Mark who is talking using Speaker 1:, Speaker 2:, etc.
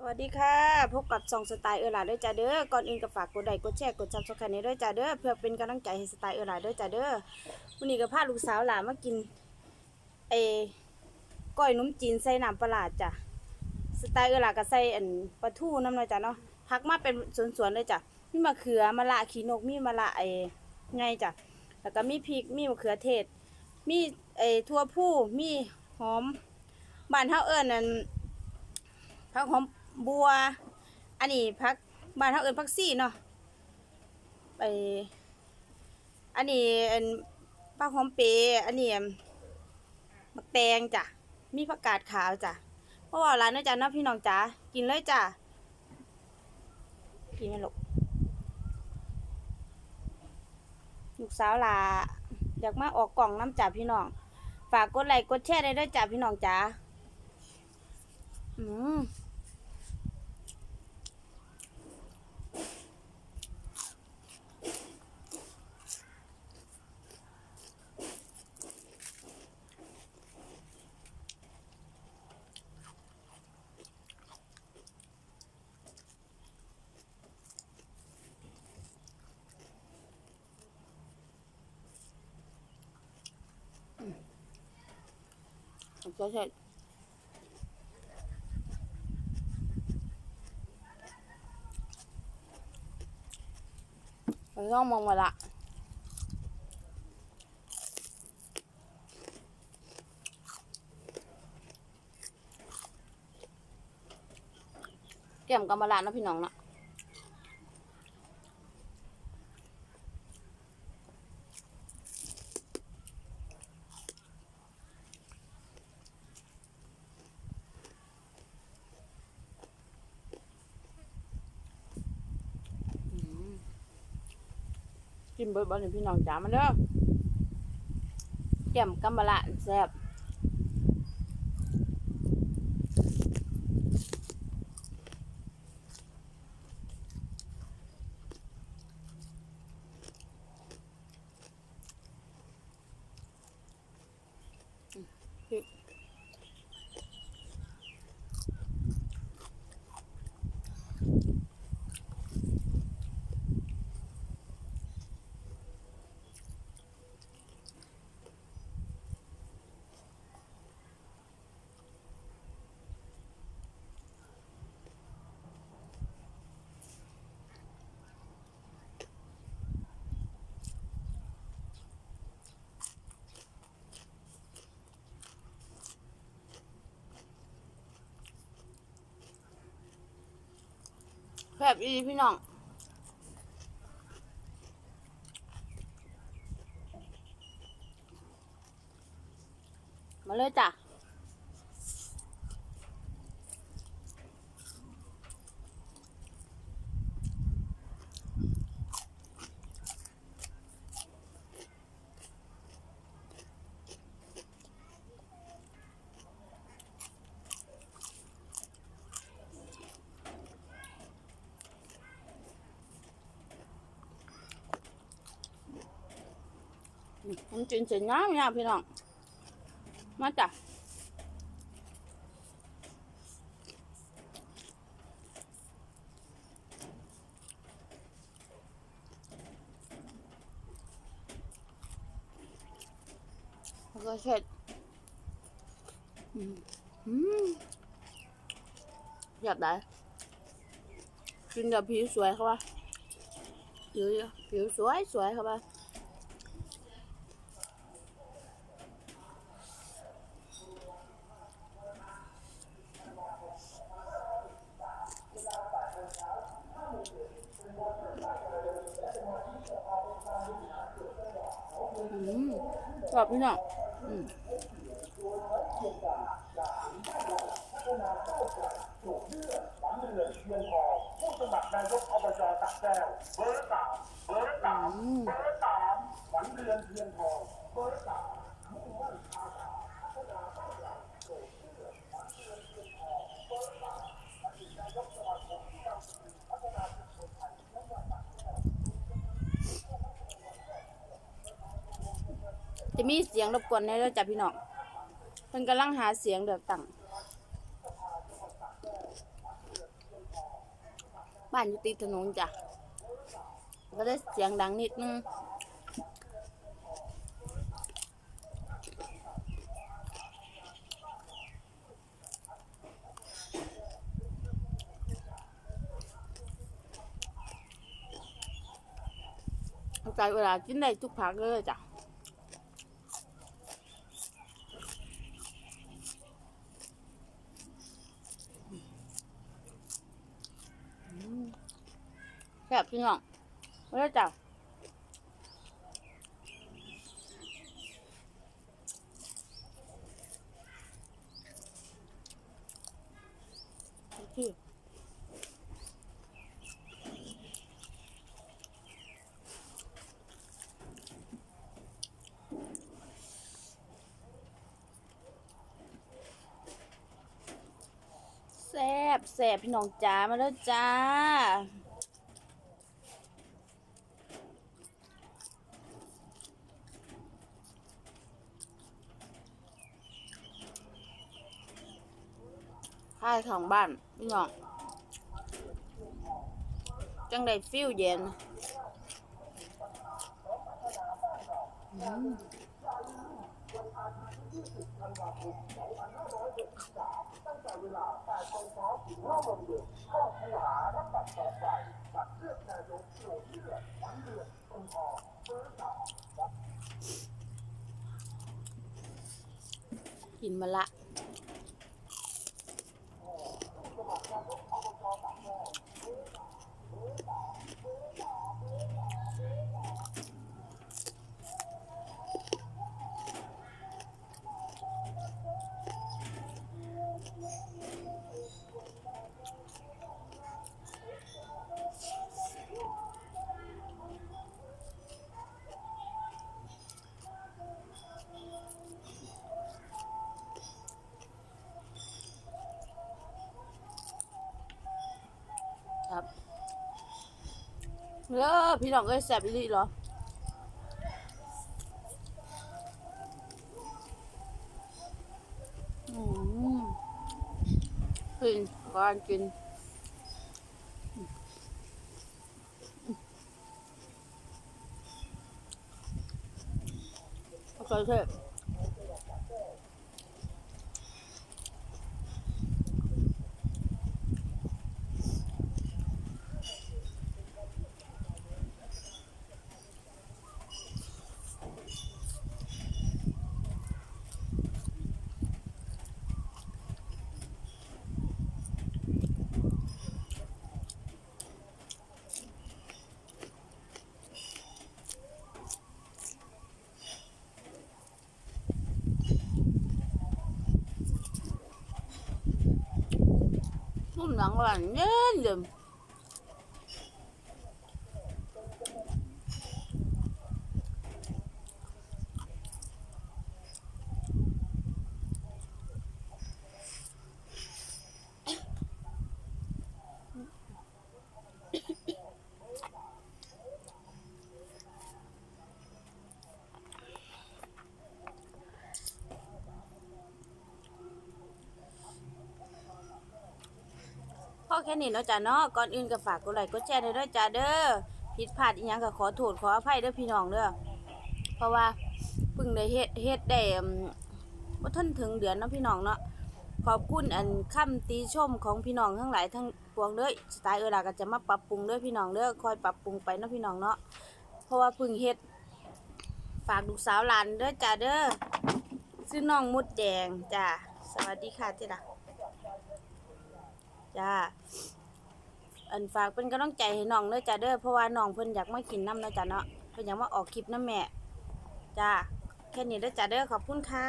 Speaker 1: สวัสดีค่ะ พบกับซองสไตล์เออหลาด้วยจ้าเด้อก่อนอื่นก็ฝากกดไลค์กดแชร์กดซับสไครต์ให้ด้วยจ้าเด้อเพื่อเป็นกำลังใจให้สไตล์เออหลาด้วยจ้าเด้อวันนี้ก็พาลูกสาวหลานมากินเอก้อยนุ่มจีนใส่น้ำปลาร้าจ้ะสไตล์เออหลาก็ใส่อันปลาทูน้ำหน่อยจ้ะเนาะพักมาเป็นสวนๆเลยจ้ะมีมะเขือมะละขีนกมีมะละไอไงจ้ะแล้วก็มีพริกมีมะเขือเทศ มีไอทั่วผู้มีหอมบ้านเฮาเอิ้นนั่นผักหอม บัว อันนี้ผักบ้านเฮาเอิ้นผักซี่เนาะไปอันนี้อันผักหอมเปย์อันนี้มักแตงจ้ะมีผักกาดขาวจ้ะเพราะว่าร้านนะจ๊ะเนาะพี่น้องจ๋ากินเลยจ้ะกินไม่หลกลูกสาวลาอยากมาออกกล่องน้ำจ่าพี่น้อง ฝากกดไลค์กดแชร์ได้ด้วยจ้ะพี่น้องจ๋าอืม ก็ใช่เราต้องมองมาละเกี่ยมกับมาละนะพี่น้องเนาะ กินเบิดบอลพี่น้องจ๋ามาเด้อเกี่ยมกับมาละแซ่บพริก แบบอีพี่น้องมาเลยจ้ะ มันจินเสียงามเนี่ยพี่น้อง มาจ้ะก็เช็ดอืมอืมอยากได้กินกับผิวสวยเขาว่าผิวผิวสวยสวยเขาว่า อืมกร อบพี่น้องอืม
Speaker 2: ผู้สมัครนายกอบจตักแก้วเบอร์สามเบอร์สามเบอร์สามขวัญเรือนเทียนทองเบอร์สามมุ่งมั่นอาสาพัฒนาบ้านเราโดยเชื่อขวัญเรือนเทียนทองเบอร์สามอดีตนายกสมาคมผู้นำสื่อพัฒนาชุมชนไทยและจังหวัดแก้ว
Speaker 1: จะ มีเสียงรบกวนในแล้วจ้ะพี่น้องเพิ่นกำลังหาเสียงเดือกตั้งบ้านอยู่ติดถนนจ้ะก็ได้เสียงดังนิดนึงใจเวลากินได้ทุกพักเลยจ้ะ พี่น้องไม่ได้จ้ะที่แซบแซบพี่น้องจ้ามาแล้วจ้า ค่ายของบ้านพี่น้อง จังได้ฟิลเย็นอินมาละ เออพี่น้องเอ้ยแซ่บอีหลีเหรออืมกินก่อนกินโอเค เถอะนุ่มหนังหวานเย็นเดิมพอแค่นี้เนาะจ้ะเนาะก่อนอื่นก็ฝากกดไลค์กดแชร์ด้วยจ้าเด้อผิดพลาดอีหยังก็ขอโทษขออภัยเด้อพี่น้องเด้อเพราะว่าเพิ่งได้เฮ็ดเฮ็ดได้บ่ทันถึงเดือนเนาะพี่น้องเนาะขอบคุณอันคำติชมของพี่น้องทั้งหลายทั้งปวงเด้อสไตล์เออลาก็จะมาปรับปรุงเด้อพี่น้องเด้อคอยปรับปรุงไปเนาะพี่น้องเนาะเพราะว่าเพิ่งเฮ็ดฝากลูกสาวหลานเด้อจ้าเด้อชื่อน้องมดแดงจ้าสวัสดีค่ะเจ้า จ้าอันฝากเป็นกำลังใจให้น้องเด้อจ้าเด้อเพราะว่าน้องเพิ่นอยากมากินน้ำเนาะจ้าเนาะเพิ่นอยากมาออกคลิปน้ำแม่จ้าแค่นี้เด้อจ้าเด้อขอบคุณค่ะ